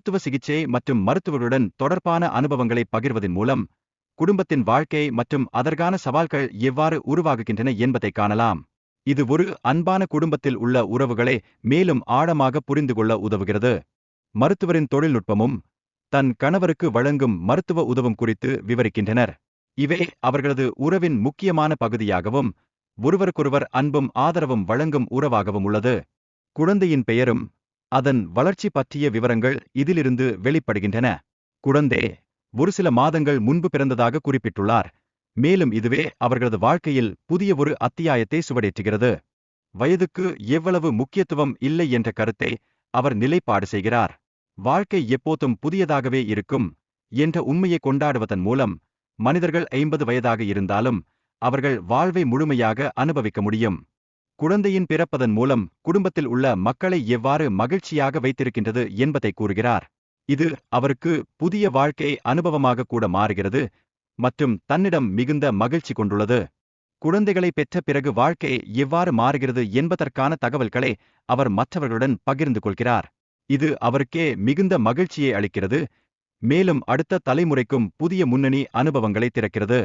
மருத்துவ சிகிச்சை மற்றும் மருத்துவருடன் தொடர்பான அனுபவங்களை பகிர்வதன் மூலம் குடும்பத்தின் வாழ்க்கை மற்றும் அதற்கான சவால்கள் எவ்வாறு உருவாகுகின்றன என்பதை காணலாம். இது ஒரு அன்பான குடும்பத்தில் உள்ள உறவுகளை மேலும் ஆழமாக புரிந்து கொள்ள உதவுகிறது. மருத்துவரின் தொழில்நுட்பமும் தன் கணவருக்கு வழங்கும் மருத்துவ உதவும் குறித்து விவரிக்கின்றனர். இவை அவர்களது உறவின் முக்கியமான பகுதியாகவும் ஒருவருக்கொருவர் அன்பும் ஆதரவும் வழங்கும் உறவாகவும் உள்ளது. குழந்தையின் பெயரும் அதன் வளர்ச்சி பற்றிய விவரங்கள் இதிலிருந்து வெளிப்படுகின்றன. குழந்தை ஒரு சில மாதங்கள் முன்பு பிறந்ததாக குறிப்பிட்டுள்ளார். மேலும் இதுவே அவர்களது வாழ்க்கையில் புதிய ஒரு அத்தியாயத்தை சுவடேற்றுகிறது. வயதுக்கு எவ்வளவு முக்கியத்துவம் இல்லை என்ற கருத்தை அவர் நிலைப்பாடு செய்கிறார். வாழ்க்கை எப்போதும் புதியதாகவே இருக்கும் என்ற உண்மையை கொண்டாடுவதன் மூலம் மனிதர்கள் ஐம்பது வயதாக இருந்தாலும் அவர்கள் வாழ்வை முழுமையாக அனுபவிக்க முடியும். குழந்தையின் பிறப்பதன் மூலம் குடும்பத்தில் உள்ள மக்களை எவ்வாறு மகிழ்ச்சியாக வைத்திருக்கின்றது என்பதை கூறுகிறார். இது அவருக்கு புதிய வாழ்க்கை அனுபவமாக கூட மாறுகிறது மற்றும் தன்னிடம் மிகுந்த மகிழ்ச்சி கொண்டுள்ளது. குழந்தைகளை பெற்ற பிறகு வாழ்க்கை எவ்வாறு மாறுகிறது என்பதற்கான தகவல்களை அவர் மற்றவர்களுடன் பகிர்ந்து கொள்கிறார். இது அவருக்கே மிகுந்த மகிழ்ச்சியை அளிக்கிறது மேலும் அடுத்த தலைமுறைக்கும் புதிய முன்னணி அனுபவங்களை திறக்கிறது.